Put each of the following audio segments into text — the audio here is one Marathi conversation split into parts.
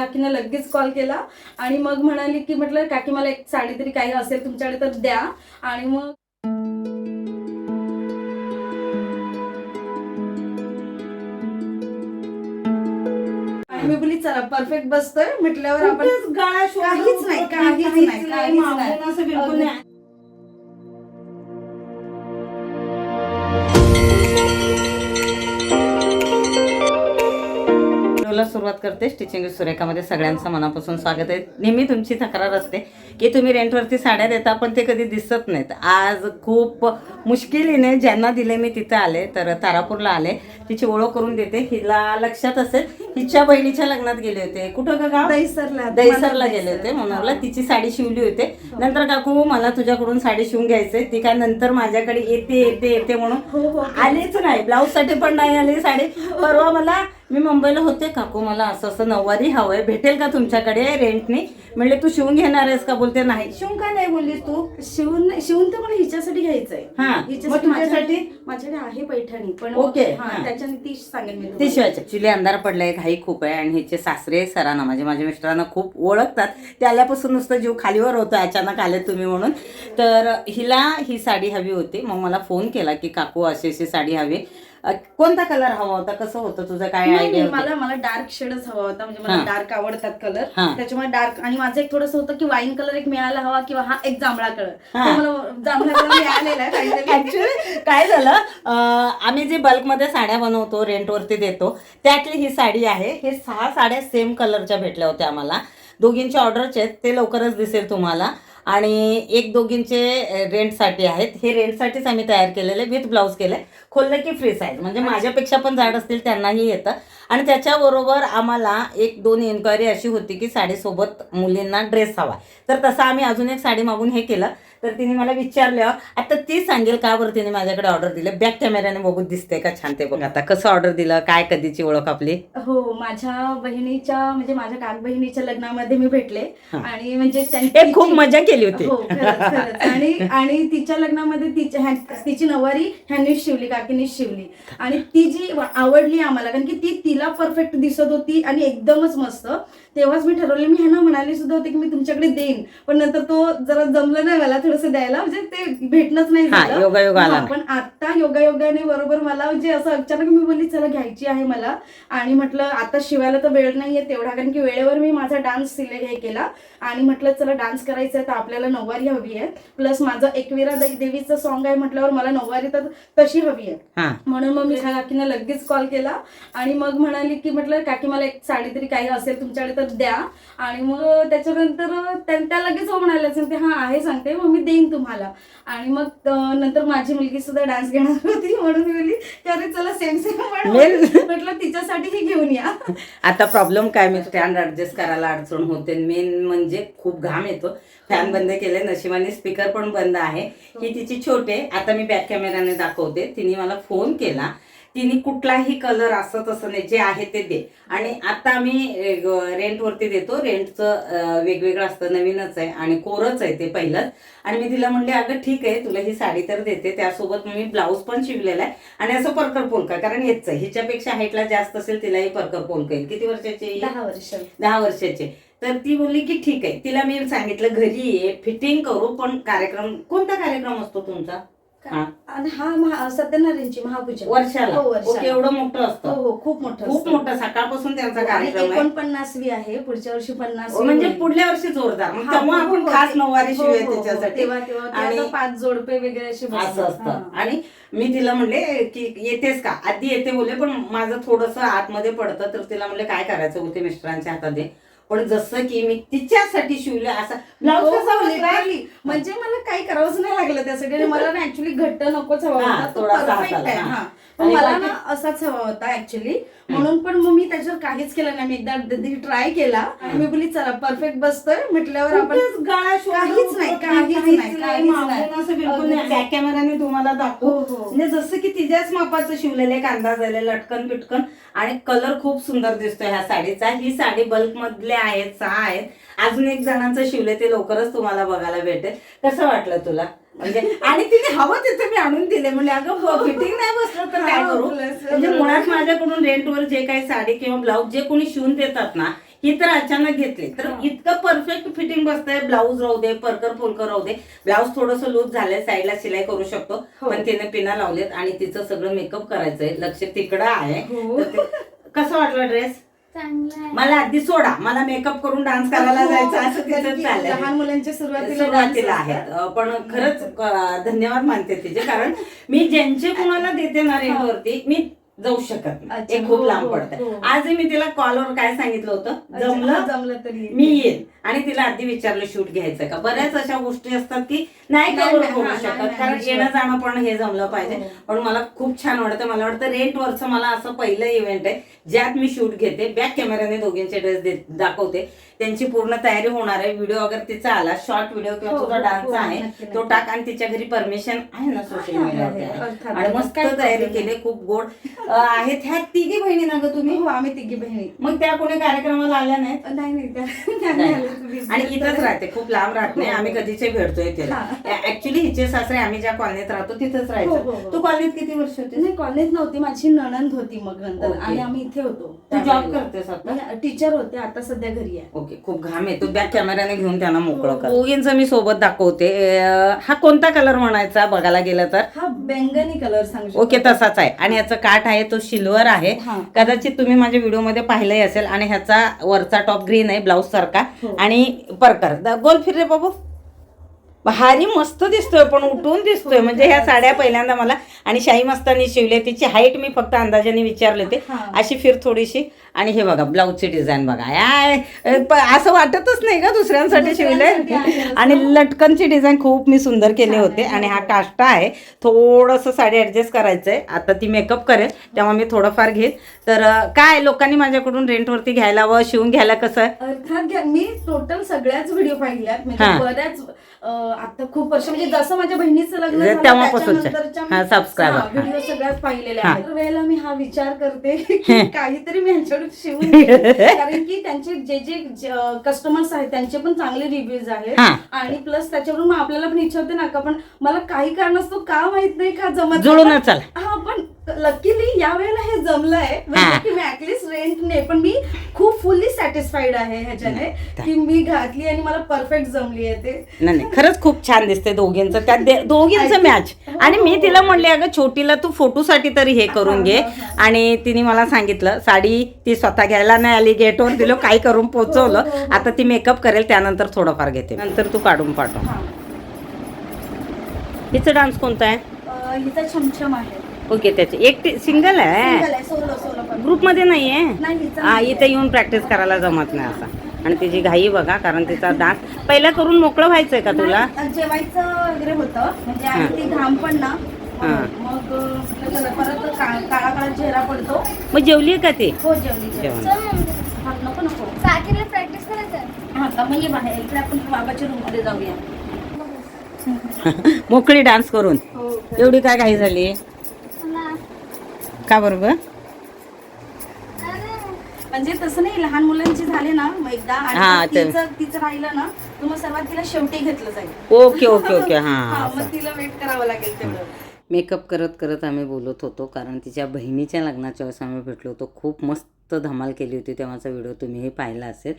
काकीनं लगेच कॉल केला. आणि मग म्हणाली की म्हटलं काकी मला एक साडी तरी काही असेल तुमच्याकडे तर द्या. आणि मग मी बोली चला परफेक्ट बसतोय. म्हटल्यावर आपण गळा काहीच नाही, काहीच नाही, काहीच असं बिलकुल. नाही. व्हिडिओला सुरुवात करते. स्टिचिंग सुरेखामध्ये सगळ्यांचं मनापासून स्वागत आहे. नेहमी तुमची तक्रार असते की तुम्ही रेंटवरती साड्या देता पण ते कधी दिसत नाहीत. आज खूप मुश्किलीने ज्यांना दिले मी तिथे आले तर तारापूरला आले. तिची ओळख करून देते. हिला लक्षात असेल हिच्या बहिणीच्या लग्नात गेले होते. कुठं का गाव? दहीसरला दहीसरला गेले होते म्हणून तिची साडी शिवली होते. नंतर काकू मला तुझ्याकडून साडी शिवून घ्यायचंय. ती काय नंतर माझ्याकडे येते येते येते हो, हो. म्हणून आलीच नाही. ब्लाऊजसाठी पण नाही आली साडी. परवा मला मी मुंबईला होते काकू मला असं असं नऊवारी हवंय. भेटेल का तुमच्याकडे रेंटने म्हणले तू शिवून घेणार आहेस का? बोलते नाही. शिवून का नाही बोललीस तू? शिवून शिवून तर मला हिच्यासाठी घ्यायचंय. हा हिच्यासाठी तुझ्यासाठी? माझ्याकडे माझ्याकडे आहे पैठणी पण ओके, हा, हा. त्याच्याने ती सांगेन मी ते तुम्हाला. शिवायचे अंधार पडलाय घाई खूप आहे आणि हिचे सासरे सरांना म्हणजे माझ्या मिस्टरांना खूप ओळखतात. ते आल्यापासून नुसतं जीव खालीवर होतं अचानक आले तुम्ही म्हणून. तर हिला ही साडी हवी होती. मग मला फोन केला की काकू अशी अशी साडी हवी. अ, कोणता कलर हवा होता? कसं होतं? तुझं काय नाही, आयडिया मला मला डार्क शेडच हवा होता. म्हणजे मला हा. डार्क आवडतात कलर हा. त्याच्यामुळे डार्क आणि माझं एक थोडंसं होतं की वाईन कलर एक मिळायला हवा किंवा हा एक जांभळा कलर हा. मला जांभळा कलर मिळालेला आहे काहीतरी. ऍक्च्युली काय झालं? अं, आम्ही जे बल्कमध्ये साड्या बनवतो रेंटवरती देतो त्यातली ही साडी आहे. हे सहा साड्या सेम कलरच्या भेटल्या होत्या आम्हाला. दोघींच्या ऑर्डरचे आहेत ते लवकरच दिसेल तुम्हाला. आणि एक दोघींचे रेंटसाठी आहेत. हे रेंटसाठीच आम्ही तयार केलेले विथ ब्लाऊज केले. खोललं की फ्री साईज म्हणजे माझ्यापेक्षा पण जाड असतील त्यांनाही येतं. आणि त्याच्याबरोबर आम्हाला एक दोन इन्क्वायरी अशी होती की साडीसोबत मुलींना ड्रेस हवा. तर तसं आम्ही अजून एक साडी मागून हे केलं. तर तिने मला विचारलं आता ती सांगेल का बरं तिने माझ्याकडे ऑर्डर दिलं? बॅक कॅमेऱ्याने बघून दिसते का छान ते बघ आता. कसं ऑर्डर दिलं? काय कधीची ओळख आपली? हो माझ्या बहिणीच्या म्हणजे माझ्या काक बहिणीच्या लग्नामध्ये मी भेटले. आणि म्हणजे एक खूप मजा केली होती. हो. आणि आणि तिच्या लग्नामध्ये तिच्या तिची नवारी ह्यांनीच शिवली काकीनीच शिवली. आणि ती जी आवडली आम्हाला कारण की ती तिला परफेक्ट दिसत होती आणि एकदमच मस्त. तेव्हाच मी ठरवले. मी ह्यांना म्हणाली सुद्धा होते की मी तुमच्याकडे देईन. पण नंतर तो जरा जमलं नाही मला थोडंसं द्यायला. म्हणजे ते भेटणंच नाही झालं. पण आता योगायोगाने बरोबर मला म्हणजे असं अचानक मी बोलली चला घ्यायची आहे मला. आणि म्हटलं आता शिवायला तर वेळ नाहीये तेवढा. कारण की वेळेवर मी माझा डान्स सिले हे केला. आणि म्हटलं चला डान्स करायचा आहे तर आपल्याला नऊवारी हवी आहे. प्लस माझं एकविरा देवीचं सॉन्ग आहे म्हटल्यावर मला नऊवारी तर तशी हवी आहे. म्हणून मग मी काकीनं लगेच कॉल केला. आणि मग म्हणाली की म्हटलं काकी मला एक साडी तरी काही असेल तुमच्याकडे तर द्या. आणि मग त्याच्यानंतर त्या लगेच हो म्हणाल्या सांगते हा आहे सांगते मग मी देईन तुम्हाला. आणि मग नंतर माझी मुलगी सुद्धा डान्स घेणार होती. म्हणून मी बोलली अरे चला सेम सेम म्हटलं तिच्यासाठी ही घेऊन या. आता प्रॉब्लेम काय मी स्टँड ऍडजस्ट करायला अडचण होते. मेन म्हणजे खूप घाम येतो. फॅन बंद केले नशिबाने स्पीकर पण बंद आहे. ही. तिची छोटे आता मी बॅक कॅमेऱ्याने दाखवते. तिने मला फोन केला. तिने कुठलाही कलर असं तसं नाही जे आहे ते दे. आणि आता आम्ही रेंटवरती देतो. रेंटचं वेगवेगळं असतं. नवीनच आहे आणि कोरच आहे ते पहिलंच. आणि मी तिला म्हणले अगं ठीक आहे तुला ही साडी तर देते. त्यासोबत मी ब्लाऊज पण शिवलेला आहे आणि असं परकर पोलका कारण हेच आहे. हिच्यापेक्षा हाईटला जास्त असेल तिलाही परकर पोलका येईल किती वर्षाची? दहा वर्ष. दहा वर्षाचे तर ती बोलली की ठीक आहे. तिला मी सांगितलं घरी ये फिटिंग करू पण कार्यक्रम कोणता कार्यक्रम असतो तुमचा? हा. आणि हा महा सत्यनारायणची महापूजा. वर्षाला. हो, वर्षाला. ओके एवढं मोठं हो असतं. हो खूप मोठं खूप असतं. मोठं. सकाळपासून त्यांचा आणि कार्यक्रम आहे. एकोणपन्नासवी आहे पुढच्या वर्षी पन्नास म्हणजे पुढल्या वर्षी जोरदार. मग तेव्हा आपण खास नऊवारी शिवूया त्याच्यासाठी हो, तेव्हा तेव्हा ते आणि आता पाच जोडपे वगैरे असे असं बसतात. असतं. हा. आणि मी तिला म्हणले की येतेस का? आधी येते बोलले पण माझं थोडस आतमध्ये पडतं तर तिला म्हणले काय करायचं? होते मिस्टरांच्या हातात दे. पण जसं की मी तिच्यासाठी शिवले असं. ब्लाऊज हो, कसा हो, literally. म्हणजे मला काही करावंच नाही लागलं त्यासाठी आणि मला ना ऍक्च्युली घट्ट नकोच हवा हा, होता. तो थोडासा परफेक्ट असावा, आहे. हा. हा. पण आणि मला बाकी- ना असाच हवा होता ऍक्च्युली म्हणून पण मग मी त्याच्यावर काहीच केलं नाही. मी एकदा ट्राय केला. आणि मी बोली चला परफेक्ट बसतोय. म्हटल्यावर आपण गळा काहीच नाही, काहीच. बॅक कॅमेराने तुम्हाला दाखवू. हो, हो. म्हणजे जसं की तिच्याच मापाचं शिवलेलं एक अंदाज आले लटकन पिटकन. आणि कलर खूप सुंदर दिसतोय ह्या साडीचा. ही साडी बल्क मधले आहेत सहा आहेत. अजून एक जणांचं शिवले ते लवकरच तुम्हाला बघायला भेटेल. कसं वाटलं तुला? म्हणजे आणि तिने हवं तिथे मी आणून दिले म्हणजे अगं फिटिंग नाही बसलं तर काय हा, करू. म्हणजे मुळात माझ्याकडून रेंटवर जे काही साडी किंवा ब्लाऊज जे कोणी शिवून देतात ना ही तर अचानक घेतली तर हा. इतकं परफेक्ट फिटिंग बसतंय ब्लाऊज राहू दे परकर फुलकर राहू दे ब्लाऊज थोडस लूज झालंय साईडला शिलाई करू शकतो हो. पण तिने पिना लावलेत आणि तिचं सगळं मेकअप करायचंय लक्ष तिकडं आहे हो. कसं वाटलं ड्रेस. मला आधी सोडा. मला मेकअप करून डान्स करायला जायचं असं हो. कारण तिचं की चाललंय. लहान मुलांच्या सुरुवातीला सुरुवातीला आहेत. पण खरंच धन्यवाद मानते तिचे. कारण मी ज्यांचे कुणाला देते ना रेंटवरती मी जाऊ शकत नाही. अच्छा, हे खूप हो, लांब हो, पडतंय. हो. आजही मी तिला कॉलवर काय सांगितलं होतं? अच्छा, जमलं? जमलं तरी मी येईन आणि तिला आधी विचारलं शूट घ्यायचं का? बऱ्याच अशा गोष्टी असतात की नाही नाही, कवर नाही, करू नाही, शकत. नाही, कारण नाही, येणं. जाणं पण हे जमलं पाहिजे. हो. पण मला खूप छान वाटतं मला वाटतं रेंट वरचं मला असं पहिलं इव्हेंट आहे ज्यात मी शूट घेते. बॅक कॅमेऱ्याने दोघींचे ड्रेस दाखवते. त्यांची पूर्ण तयारी होणार आहे. व्हिडिओ अगर तिचा आला शॉर्ट व्हिडिओ किंवा हो, तुझा हो, डान्स हो, आहे तो नक्की. टाक आणि तिच्या घरी परमिशन आहे ना सोशल आहे, आहे. अर्थात. आणि मस्त तयारी problem केली खूप गोड. आहेत ह्या तिघी बहिणी ना ग तुम्ही? हो आम्ही तिघी बहिणी. मग त्या कोणी कार्यक्रमाला आल्या नाहीत? नाही नाही त्या- त्या नाही आल्या, तुम्ही. आणि इथंच राहते खूप लांब राहत नाही. हो. आम्ही कधीचे भेटतोय हा. ऍक्च्युली हिचे सासरे आम्ही ज्या कॉलनीत राहतो तिथंच हो, राहायचो. हो, हो. तू कॉलनीत किती वर्ष होते नाही कॉलेज नव्हती. माझी नणंद होती मग नंतर ओके. आणि आम्ही इथे होतो. तू जॉब करतेस आता? टीचर होते. आता सध्या घरी आहे. ओके खूप घाम आहे. तू बॅक कॅमेऱ्याने घेऊन त्यांना मोकळं कर. दोघींचं मी सोबत दाखवते. अं, हा कोणता कलर म्हणायचा बघायला गेलं तर? हा बेंगनी कलर सांगू शकतो. ओके तसाच आहे. आणि ह्याचं काठ आहे? तो सिल्वर आहे. कदाचित तुम्ही माझ्या व्हिडिओमध्ये पाहिलंही असेल आणि ह्याचा वरचा टॉप ग्रीन आहे ब्लाऊज सारखा हो. आणि परकर गोल फिर रे बाबू भारी मस्त दिसतोय पण उठून दिसतोय म्हणजे ह्या. साड्या पहिल्यांदा मला आणि शाही मस्तानी शिवले तिची हाईट मी फक्त अंदाजाने विचारले हा. अशी फिर थोडीशी आणि हे बघा ब्लाऊजची डिझाईन बघा प- असं वाटतच नाही का दुसऱ्यांसाठी शिवले आहे. आणि लटकनची डिझाईन खूप मी सुंदर केली होते आहे. आणि हा काष्टा आहे थोडंसं साडी ऍडजस्ट करायचंय आता ती मेकअप करेल तेव्हा मी थोडंफार घेईन तर काय लोकांनी माझ्याकडून रेंटवरती घ्यायला व शिवून घ्यायला कसं आहे अर्थात मी टोटल सगळ्याच व्हिडिओ पाहिल्यात. म्हणजे बऱ्याच आता खूप वर्ष म्हणजे जसं माझ्या बहिणीचं लग्न subscriber. हा, व्हिडिओ सगळ्यात पाहिलेले. आहेत वेळेला मी हा विचार करते काहीतरी मी शिवून. कारण की त्यांचे जे जे कस्टमर्स आहेत त्यांचे पण चांगले रिव्ह्यूज आहेत हा. आणि प्लस त्याच्यावरून मग आपल्याला पण इच्छा होते ना का पण मला काही कारणास्तव का माहीत नाही का जमत नाही. जुळूनच चला. हा पण लकीली या वेळेला हे जमलंय हा. म्हणजे की मी ऍटलीस्ट रेंटने पण मी खूप फुल्ली सॅटिस्फाईड आहे ह्याच्याने की मी घातली आणि मला परफेक्ट जमली आहे ते. नाही नाही खरंच खूप छान दिसते दोघींचं. त्यात दे- दोघींचं मॅच आणि मी तिला म्हणले अगं छोटीला तू फोटोसाठी तरी हे करून घे. आणि तिने मला सांगितलं साडी ती स्वतः घ्यायला नाही आली गेटवर दिलं काही करून पोचवलं. आता ती मेकअप करेल त्यानंतर थोडंफार घेते नंतर तू काढून पाठव. हा. हिचं डान्स कोणता आहे? हिचा छमछम आहे. ओके त्याचे. एक सिंगल आहे? ग्रुपमध्ये नाही आहे हा इथे येऊन प्रॅक्टिस करायला जमत नाही असा. आणि तिची घाई बघा कारण तिचा डान्स पहिला करून मोकळं व्हायचंय का तुला? जेवायचं वगैरे होतं. म्हणजे. ती घाम पण ना. हा. मग जेवली का ती? हो. जेवण. चल मम्मी. नको. नको साकीरला प्रॅक्टिस करायचं का मग ये बाहेर. इकडे आपण बाबाच्या रूममध्ये जाऊया. मोकळी डान्स करून. हो. एवढी काय घाई झाली का बरोबर? म्हणजे तसं नाही लहान मुलांची झाले ना मग एकदा हा, आणि ते- तिचं तिचं राहिलं ना तर मग सर्वात तिला शेवटी घेतलं जाईल. ओके ओके ओके हा हां मग तिला वेट करावं लागेल तेवढं. मेकअप करत करत आम्ही बोलत होतो कारण तिच्या बहिणीच्या लग्नाच्या वेळेस आम्ही भेटलो होतो खूप मस्त धमाल केली होती तेव्हाचा व्हिडिओ तुम्हीही पाहिला असेल.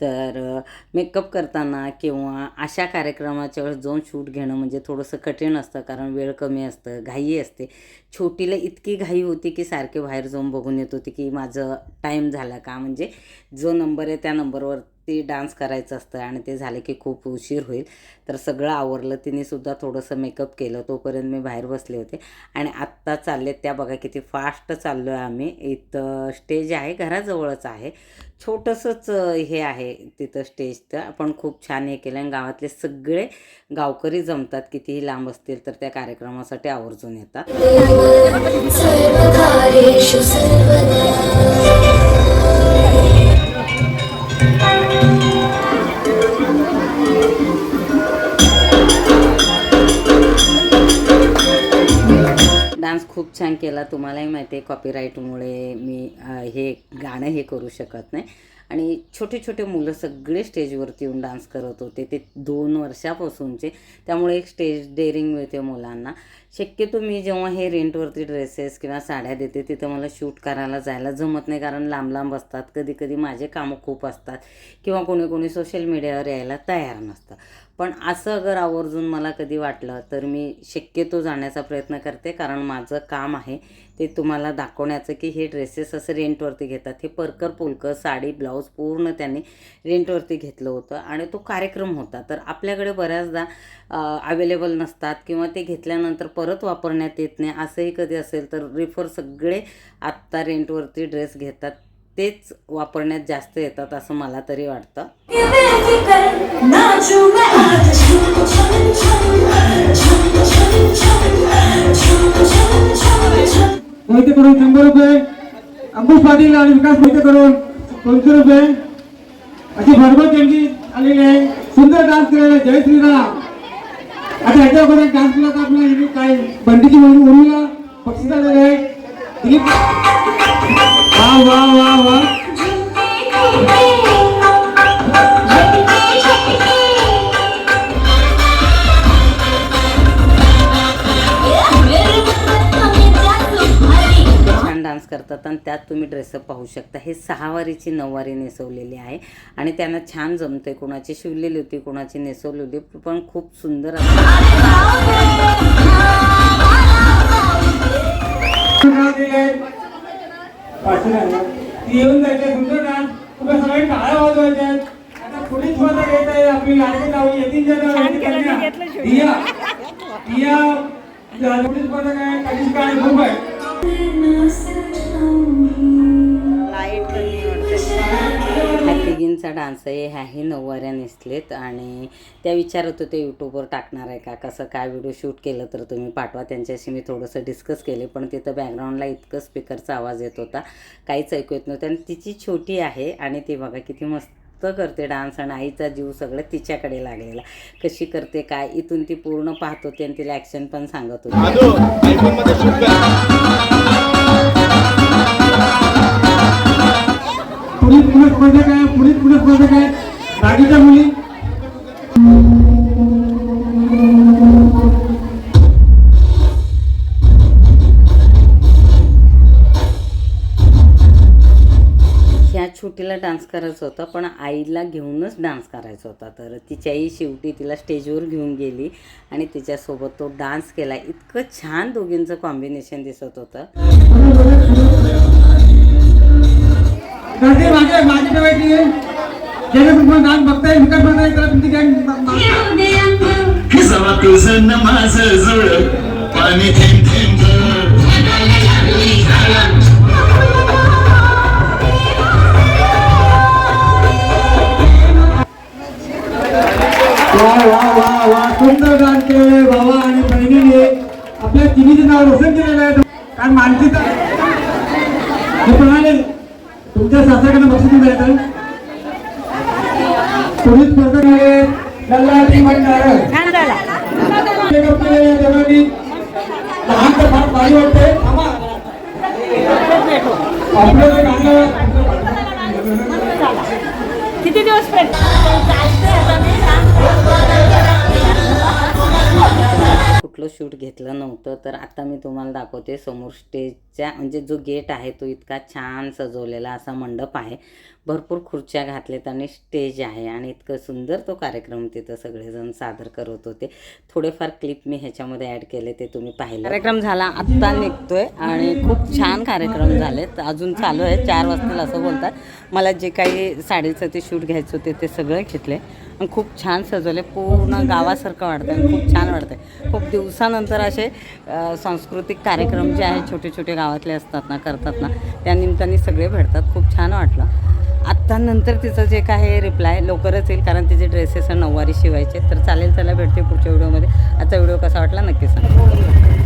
तर मेकअप करताना किंवा अशा कार्यक्रमाच्या वेळेस जाऊन शूट घेणं म्हणजे थोडंसं कठीण असतं कारण वेळ कमी असतं घाई असते. छोटीला इतकी घाई होती की सारखे बाहेर जाऊन बघून येत होती की माझं टाईम झाला का? म्हणजे जो नंबर आहे त्या नंबरवर ती डान्स करायचं असतं आणि ते झालं की खूप उशीर होईल. तर सगळं आवरलं तिने सुद्धा थोडंसं मेकअप केलं. तोपर्यंत मी बाहेर बसले होते. आणि आत्ता चालले त्या बघा किती फास्ट चाललो आहे आम्ही. इथं स्टेज आहे घराजवळच आहे. छोटंसंच हे आहे तिथं स्टेजचं. आपण खूप छान हे केलं. आणि गावातले सगळे गावकरी जमतात. कितीही लांब असतील तर त्या कार्यक्रमासाठी आवर्जून येतात. खूप छान केला. तुम्हालाही माहिती आहे कॉपीराईटमुळे मी हे गाणं हे करू शकत नाही. आणि छोटे छोटे मुलं सगळे स्टेजवरती येऊन डान्स करत होते. ते दोन वर्षापासूनचे. त्यामुळे एक स्टेज डेअरिंग मिळते मुलांना. शक्यतो मी जेव्हा हे रेंटवरती ड्रेसेस किंवा साड्या देते तिथं मला शूट करायला जायला जमत नाही. कारण लांब लांब असतात. कधी कधी माझे कामं खूप असतात. किंवा कोणी कोणी सोशल मीडियावर यायला तयार नसतं पण असं अगर आवर्जून मला कधी वाटलं तर मी शक्यतो जाण्याचा प्रयत्न करते. कारण माझं काम आहे ते तुम्हाला दाखवण्याचं की हे ड्रेसेस असं रेंटवरती घेतात. हे परकर पुलकर साडी ब्लाऊज पूर्ण त्यांनी रेंटवरती घेतलं होतं आणि तो कार्यक्रम होता. तर आपल्याकडे बऱ्याचदा अवेलेबल नसतात किंवा ते घेतल्यानंतर परत वापरण्यात येत नाही. असंही कधी असेल तर रिफर सगळे आत्ता रेंटवरती ड्रेस घेतात. तेच वापरण्यात जास्त येतात असं मला तरी वाटतं. मोहिते करून शंभर रुपये अंकुश पाटील आणि विकास मोहिते करून दोनशे रुपये. अशी भरभर त्यांची आलेली आहे. सुंदर डान्स केलेला जय श्रीराम. आता ह्याच्या अगोदर डान्स केला तर आपला काय बंडीची म्हणून उर्मिला पक्षी आलेलं आहे. दिलीप वा डान्स करतात आणि त्यात तुम्ही ड्रेसअप पाहू शकता. हे सहावारीची नऊवारी नेसवलेली आहे आणि त्यांना छान जमते कोणाची शिवलेली होती कोणाची नेसवलेली होती पण खूप सुंदर असं ती येऊन जायचे. सुंदर डान्स तुम्ही सगळे टाळ्या वाजवायच्या आहेत. आता पोलीस स्पर्धा घेत आहे. आपली लाडकी जाऊ येतील दिया. दिया. पोलीस स्पर्धा काय? आणि खूप आहे ह्या तिघींचा डान्स आहे ह्याही नऊवाऱ्या नेसलेत आणि त्या विचारत होते यूट्यूबवर टाकणार आहे का? कसं काय व्हिडिओ शूट केलं तर तुम्ही पाठवा? त्यांच्याशी मी थोडंसं डिस्कस केले पण तिथं बॅकग्राऊंडला इतकं स्पीकरचा आवाज येत होता काहीच ऐकू येत नव्हतं. आणि तिची छोटी आहे आणि ती बघा किती मस्त करते डान्स आणि आईचा जीव सगळं तिच्याकडे लागलेला. कशी करते काय? इथून ती पूर्ण पाहत होती आणि तिला ॲक्शन पण सांगत होती. पोलीस पोलीस स्पर्धक आहे पोलीस पोलीस स्पर्धक आहे. रागीच्या मुली. ह्या छोटीला डान्स करायचा होता पण आईला घेऊनच डान्स करायचा होता. तर तिची आई शेवटी तिला स्टेजवर घेऊन गेली आणि तिच्यासोबत तो डान्स केला. इतकं छान दोघींचं कॉम्बिनेशन दिसत होतं. मागे मागे ठेवायची तुम्हाला डान्स बघताय विकास बघताय त्याला तुमची गँग जवा तुझं न माझं जुळ पाणी थेंब थेंब वा वा वा वा. सुंदर डान्स केलेले बाबा आणि बहिणीने. आपल्या तिन्हीचं नाव रोशन केलेलं आहे. कारण म्हणाले तुमच्या सासऱ्याकडे बक्षीस मिळालं पोलीस स्पर्धक आहे. लल्लाटी म्हणणार लहान तर फार भारी वाटते थांबा. आपलं तर आता मी तुम्हाला दाखवते समोर स्टेजच्या म्हणजे जो गेट आहे तो इतका छान सजवलेला असा मंडप आहे. भरपूर खुर्च्या घातलेत आणि स्टेज आहे आणि इतकं सुंदर तो कार्यक्रम तिथं सगळेजण सादर करत होते. थोडेफार क्लिप मी ह्याच्यामध्ये ॲड केले ते तुम्ही पाहिले. कार्यक्रम झाला आत्ता निघतोय आणि खूप छान कार्यक्रम झालेत. अजून चालू आहे चार वाजता असं बोलतात. मला जे काही साडीचं ते शूट घ्यायचं होते ते सगळं घेतले. आणि खूप छान सजवले. पूर्ण गावासारखं वाटतं आणि खूप छान वाटतं खूप दिवसानंतर असे सांस्कृतिक कार्यक्रम जे आहे छोटे छोटे गावातले असतात ना करतात ना त्या निमित्ताने सगळे भेटतात. खूप छान वाटलं. आत्ता नंतर तिचं जे काय रिप्लाय लवकरच येईल कारण तिचे ड्रेसेस नऊवारी शिवायचे तर चालेल चला भेटते पुढच्या व्हिडिओमध्ये. आजचा व्हिडिओ कसा वाटला नक्की सांग.